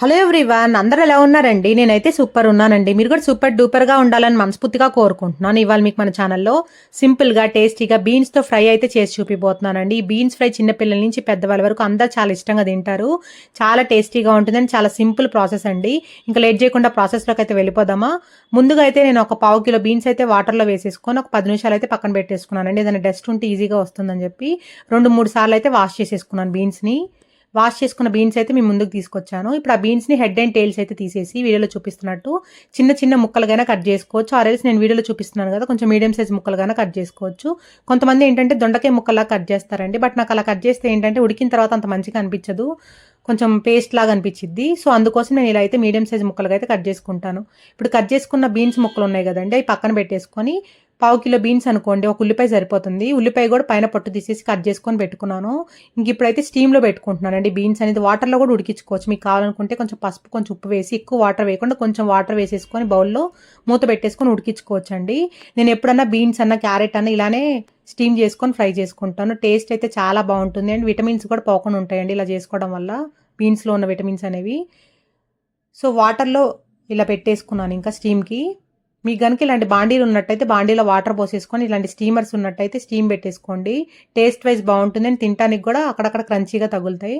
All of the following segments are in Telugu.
హలో ఎవ్రీవన్ అందరూ ఎలా ఉన్నారండి? నేనైతే సూపర్ ఉన్నానండి. మీరు కూడా సూపర్ డూపర్గా ఉండాలని మనస్ఫూర్తిగా కోరుకుంటున్నాను. ఇవాళ మీకు మన ఛానల్లో సింపుల్గా టేస్టీగా బీన్స్తో ఫ్రై అయితే చేసి చూపిపోతున్నానండి ఈ బీన్స్ ఫ్రై చిన్నపిల్లల నుంచి పెద్దవాళ్ళ వరకు అందరూ చాలా ఇష్టంగా తింటారు. చాలా టేస్టీగా ఉంటుందని చాలా సింపుల్ ప్రాసెస్ అండి. ఇంకా లేట్ చేయకుండా ప్రాసెస్లోకి అయితే వెళ్ళిపోదామా? ముందుగా అయితే నేను ఒక పావు కిలో బీన్స్ అయితే వాటర్లో వేసేసుకొని ఒక పది నిమిషాలు అయితే పక్కన పెట్టేసుకున్నానండి. ఏదైనా డస్ట్ ఉంటే ఈజీగా వస్తుందని చెప్పి రెండు మూడు సార్లు అయితే వాష్ చేసేసుకున్నాను బీన్స్ని. వాష్ చేసుకున్న బీన్స్ అయితే మీ ముందుకు తీసుకొచ్చాను. ఇప్పుడు ఆ బీన్స్ని హెడ్ అండ్ టైల్స్ అయితే తీసేసి వీడియోలో చూపిస్తున్నట్టు చిన్న చిన్న ముక్కలుగానే కట్ చేసుకోవచ్చు. ఆ రైస్ నేను వీడియోలో చూపిస్తున్నాను కదా కొంచెం మీడియం సైజ్ ముక్కలుగానే కట్ చేసుకోవచ్చు. కొంతమంది ఏంటంటే దొండకాయ ముక్కలా కట్ చేస్తారండి. బట్ నాకు అలా కట్ చేస్తే ఏంటంటే ఉడికిన తర్వాత అంత మంచిగా అనిపించదు. కొంచెం పేస్ట్ లాగా అనిపించింది సో అందుకోసం నేను ఇలా అయితే మీడియం సైజ్ ముక్కలుగా అయితే కట్ చేసుకుంటాను. ఇప్పుడు కట్ చేసుకున్న బీన్స్ ముక్కలు ఉన్నాయి కదండి అవి పక్కన పెట్టేసుకొని పావు కిలో బీన్స్ అనుకోండి ఒక ఉల్లిపాయ సరిపోతుంది. ఉల్లిపాయ కూడా పైన పట్టు తీసేసి కట్ చేసుకొని పెట్టుకున్నాను. ఇంక ఇప్పుడైతే స్టీమ్లో పెట్టుకుంటున్నానండి బీన్స్ అనేది. వాటర్లో కూడా ఉడికించుకోవచ్చు. మీకు కావాలనుకుంటే కొంచెం పసుపు కొంచెం ఉప్పు వేసి ఎక్కువ వాటర్ వేయకుండా కొంచెం వాటర్ వేసేసుకొని బౌల్లో మూత పెట్టేసుకొని ఉడికించుకోవచ్చు అండి నేను ఎప్పుడన్నా బీన్స్ అన్న క్యారెట్ అన్న ఇలానే స్టీమ్ చేసుకొని ఫ్రై చేసుకుంటాను. టేస్ట్ అయితే చాలా బాగుంటుంది. అండ్ విటమిన్స్ కూడా పోకుండా ఉంటాయండి ఇలా చేసుకోవడం వల్ల బీన్స్లో ఉన్న విటమిన్స్ అనేవి. సో వాటర్లో ఇలా పెట్టేసుకున్నాను ఇంకా స్టీమ్కి. మీకు కనుక ఇలాంటి బాండీలు ఉన్నట్టయితే బాండీలో వాటర్ పోసేసుకొని ఇలాంటి స్టీమర్స్ ఉన్నట్టయితే స్టీమ్ పెట్టేసుకోండి. టేస్ట్ వైజ్ బాగుంటుంది అని తినడానికి కూడా అక్కడక్కడ క్రంచీగా తగులుతాయి.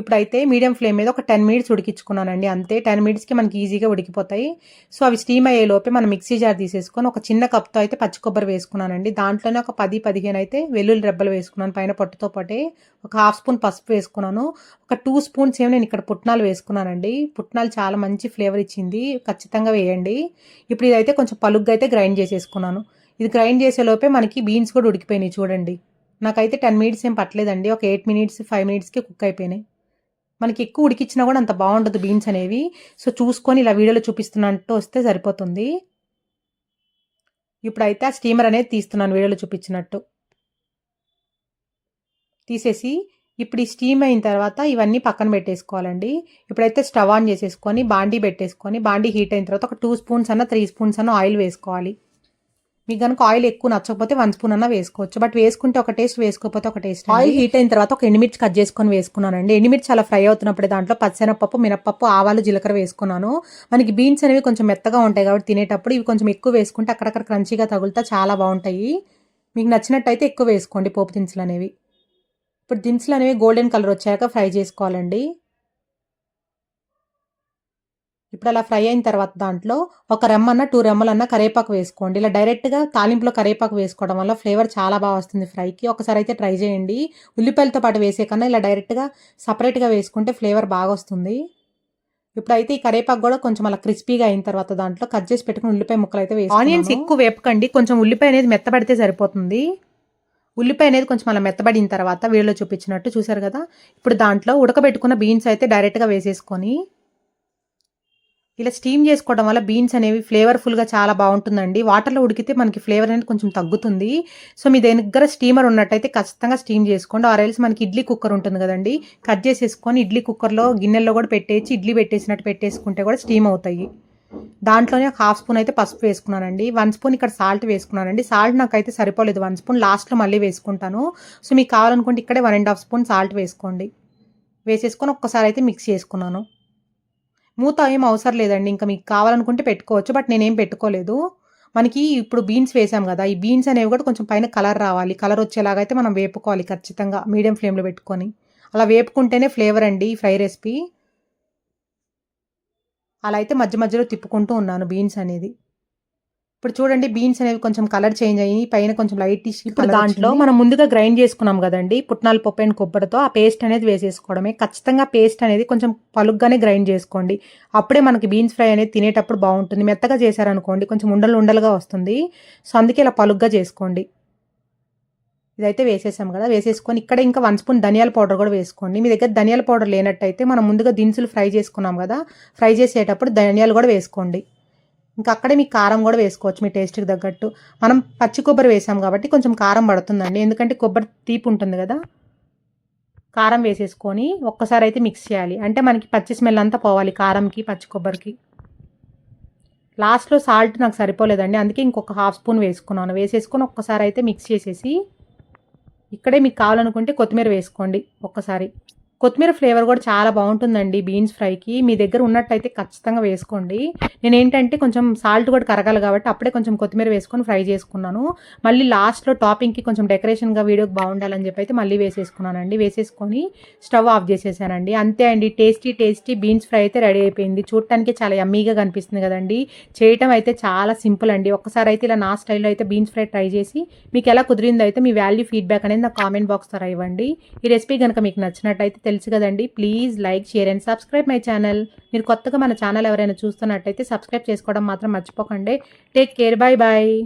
ఇప్పుడైతే మీడియం ఫ్లేమ్ మీద ఒక టెన్ మినిట్స్ ఉడికించుకున్నానండి. అంతే టెన్ మినిట్స్కి మనకి ఈజీగా ఉడికిపోతాయి. సో అవి స్టీమ్ అయ్యే లోపే మనం మిక్సీ జార్ తీసేసుకొని ఒక చిన్న కప్తో అయితే పచ్చి కొబ్బరి వేసుకున్నానండి. దాంట్లోనే ఒక పది పదిహేను అయితే వెల్లుల్లి రెబ్బలు వేసుకున్నాను పైన పొట్టుతో పాటే. ఒక హాఫ్ స్పూన్ పసుపు వేసుకున్నాను. ఒక టూ స్పూన్స్ ఏమో నేను ఇక్కడ పుట్నాలు వేసుకున్నానండి. పుట్నాలు చాలా మంచి ఫ్లేవర్ ఇచ్చింది. ఖచ్చితంగా వేయండి. ఇప్పుడు ఇదైతే కొంచెం పలుగ్గా అయితే గ్రైండ్ చేసేసుకున్నాను. ఇది గ్రైండ్ చేసే లోపే మనకి బీన్స్ కూడా ఉడికిపోయినాయి చూడండి. నాకైతే టెన్ మినిట్స్ ఏం పట్టలేదండి. ఒక ఎయిట్ మినిట్స్ ఫైవ్ మినిట్స్కి కుక్ అయిపోయినాయి. మనకి ఎక్కువ ఉడికిచ్చినా కూడా అంత బాగుండదు బీన్స్ అనేవి. సో చూసుకొని ఇలా వీడియోలో చూపిస్తున్నట్టు వస్తే సరిపోతుంది. ఇప్పుడైతే ఆ స్టీమర్ అనేది తీస్తున్నాను వీడియోలో చూపించినట్టు. తీసేసి ఇప్పుడు ఈ స్టీమ్ అయిన తర్వాత ఇవన్నీ పక్కన పెట్టేసుకోవాలండి. ఇప్పుడైతే స్టవ్ ఆన్ చేసేసుకొని బాండీ పెట్టేసుకొని బాండీ హీట్ అయిన తర్వాత ఒక టూ స్పూన్స్ అన్న త్రీ స్పూన్స్ అన్న ఆయిల్ వేసుకోవాలి. మీకు కనుక ఆయిల్ ఎక్కువ నచ్చకపోతే వన్ స్పూన్ అన్న వేసుకోవచ్చు. బట్ వేసుకుంటే ఒక టేస్ట్ వేసుకోకపోతే ఒక టేస్ట్ ఆయిల్ హీట్ అయిన తర్వాత ఒక ఎండుమిర్చి కట్ చేసుకొని వేసుకున్నానండి. ఎండుమిర్చి చాలా ఫ్రై అవుతున్నప్పుడు దాంట్లో పచ్చెనపప్పు మినపప్పు ఆవాలు జీలకర్ర వేసుకున్నాను. మనకి బీన్స్ అనేవి కొంచెం మెత్తగా ఉంటాయి కాబట్టి తినేటప్పుడు ఇవి కొంచెం ఎక్కువ వేసుకుంటే అక్కడక్కడ క్రంచీగా తగులుతా చాలా బాగుంటాయి. మీకు నచ్చినట్టయితే ఎక్కువ వేసుకోండి పోపు దినుసులు అనేవి. ఇప్పుడు దినుసులు అనేవి గోల్డెన్ కలర్ వచ్చాక ఫ్రై చేసుకోవాలండి. ఇప్పుడు అలా ఫ్రై అయిన తర్వాత దాంట్లో ఒక రెమ్మన్న టూ రెమ్మలన్న కరేపాకు వేసుకోండి. ఇలా డైరెక్ట్గా తాలింపులో కరేపాకు వేసుకోవడం వల్ల ఫ్లేవర్ చాలా బాగా వస్తుంది ఫ్రైకి. ఒకసారి అయితే ట్రై చేయండి. ఉల్లిపాయలతో పాటు వేసే కన్నా ఇలా డైరెక్ట్గా సపరేట్గా వేసుకుంటే ఫ్లేవర్ బాగా వస్తుంది. ఇప్పుడైతే ఈ కరేపాకు కూడా కొంచెం అలా క్రిస్పీగా అయిన తర్వాత దాంట్లో కట్ చేసి పెట్టుకుని ఉల్లిపాయ ముక్కలు అయితే వేసి ఆనియన్స్ ఎక్కువ వేపకండి. కొంచెం ఉల్లిపాయ అనేది మెత్తబడితే సరిపోతుంది. ఉల్లిపాయ అనేది కొంచెం అలా మెత్తబడిన తర్వాత వీడియోలో చూపించినట్టు చూసారు కదా? ఇప్పుడు దాంట్లో ఉడకబెట్టుకున్న బీన్స్ అయితే డైరెక్ట్గా వేసేసుకొని ఇలా స్టీమ్ చేసుకోవడం వల్ల బీన్స్ అనేవి ఫ్లేవర్ఫుల్గా చాలా బాగుంటుందండి. వాటర్లో ఉడికితే మనకి ఫ్లేవర్ అనేది కొంచెం తగ్గుతుంది. సో మీ దగ్గర స్టీమర్ ఉన్నట్టయితే ఖచ్చితంగా స్టీమ్ చేసుకోండి. ఆర్ మనకి ఇడ్లీ కుక్కర్ ఉంటుంది కదండి. కట్ చేసేసుకొని ఇడ్లీ కుక్కర్లో గిన్నెల్లో కూడా పెట్టేసి ఇడ్లీ పెట్టేసినట్టు పెట్టేసుకుంటే కూడా స్టీమ్ అవుతాయి. దాంట్లోనే ఒక హాఫ్ స్పూన్ అయితే పసుపు వేసుకున్నానండి. వన్ స్పూన్ ఇక్కడ సాల్ట్ వేసుకున్నానండి. సాల్ట్ నాకైతే సరిపోలేదు. వన్ స్పూన్ లాస్ట్లో మళ్ళీ వేసుకుంటాను. సో మీకు కావాలనుకుంటే ఇక్కడే one and half spoon salt వేసుకోండి. వేసేసుకొని ఒక్కసారి అయితే మిక్స్ చేసుకున్నాను. మూత ఏం అవసరం లేదండి. ఇంకా మీకు కావాలనుకుంటే పెట్టుకోవచ్చు. బట్ నేనేం పెట్టుకోలేదు. మనకి ఇప్పుడు బీన్స్ వేసాం కదా. ఈ బీన్స్ అనేవి కూడా కొంచెం పైన కలర్ రావాలి. కలర్ వచ్చేలాగైతే మనం వేపుకోవాలి ఖచ్చితంగా. మీడియం ఫ్లేమ్లో పెట్టుకొని. అలా వేపుకుంటేనే ఫ్లేవర్ అండి ఈ ఫ్రై రెసిపీ అలా అయితే మధ్య మధ్యలో తిప్పుకుంటూ ఉన్నాను బీన్స్ అనేది. ఇప్పుడు చూడండి బీన్స్ అనేవి కొంచెం కలర్ చేంజ్ అయ్యి పైన కొంచెం లైట్ ఇప్పుడు దాంట్లో మనం ముందుగా గ్రైండ్ చేసుకున్నాం కదండి పుట్నాల పప్పు అండ్ కొబ్బరితో ఆ పేస్ట్ అనేది వేసేసుకోవడమే. ఖచ్చితంగా పేస్ట్ అనేది కొంచెం పలుగ్గానే గ్రైండ్ చేసుకోండి. అప్పుడే మనకి బీన్స్ ఫ్రై అనేది తినేటప్పుడు బాగుంటుంది. మెత్తగా చేశారనుకోండి కొంచెం ఉండలు ఉండలుగా వస్తుంది. సో అందుకే ఇలా పలుగ్గా చేసుకోండి. ఇదైతే వేసేసాం కదా వేసేసుకొని ఇక్కడ ఇంకా వన్ స్పూన్ ధనియాల పౌడర్ కూడా వేసుకోండి. మీ దగ్గర ధనియాల పౌడర్ లేనట్టయితే మనం ముందుగా దినుసులు ఫ్రై చేసుకున్నాం కదా ఫ్రై చేసేటప్పుడు ధనియాలు కూడా వేసుకోండి. ఇంకా అక్కడే మీకు కారం కూడా వేసుకోవచ్చు మీ టేస్ట్కి తగ్గట్టు. మనం పచ్చి కొబ్బరి వేసాం కాబట్టి కొంచెం కారం పడుతుందండి. ఎందుకంటే కొబ్బరి తీపి ఉంటుంది కదా. కారం వేసేసుకొని ఒక్కసారి అయితే మిక్స్ చేయాలి. అంటే మనకి పచ్చి స్మెల్ అంతా పోవాలి కారంకి పచ్చి కొబ్బరికి. లాస్ట్లో సాల్ట్ నాకు సరిపోలేదండి. అందుకే ఇంకొక హాఫ్ స్పూన్ వేసుకున్నాను. వేసేసుకొని ఒక్కసారి అయితే మిక్స్ చేసేసి ఇక్కడే మీకు కావాలనుకుంటే కొత్తిమీర వేసుకోండి ఒక్కసారి. కొత్తిమీర ఫ్లేవర్ కూడా చాలా బాగుంటుందండి బీన్స్ ఫ్రైకి. మీ దగ్గర ఉన్నట్టయితే ఖచ్చితంగా వేసుకోండి. నేను ఏంటంటే కొంచెం సాల్ట్ కూడా కరగాలి కాబట్టి అప్పుడే కొంచెం కొత్తిమీర వేసుకొని ఫ్రై చేసుకున్నాను. మళ్ళీ లాస్ట్లో టాపింగ్కి కొంచెం డెకరేషన్గా వీడియోకి బాగుండాలని చెప్పి అయితే మళ్ళీ వేసేసుకున్నానండి. వేసేసుకొని స్టవ్ ఆఫ్ చేసేసానండి. అంతే అండి టేస్టీ టేస్టీ బీన్స్ ఫ్రై అయితే రెడీ అయిపోయింది. చూడటానికి చాలా యమ్మీగా కనిపిస్తుంది కదండి. చేయటం అయితే చాలా సింపుల్ అండి. ఒక్కసారి అయితే ఇలా నా స్టైల్లో అయితే బీన్స్ ఫ్రై ట్రై చేసి మీకు ఎలా కుదిరిందో అయితే మీ వాల్యూ ఫీడ్బ్యాక్ అనేది నా కామెంట్ బాక్స్ ద్వారా ఇవ్వండి ఈ రెసిపీ కనుక మీకు నచ్చినట్టయితే తెలుసు కదండి. Please like share and subscribe my channel. మీరు కొత్తగా మన ఛానల్ ఎవరైనా చూస్తున్నట్టయితే సబ్స్క్రైబ్ చేసుకోవడం మాత్రం మర్చిపోకండి. Take care. Bye bye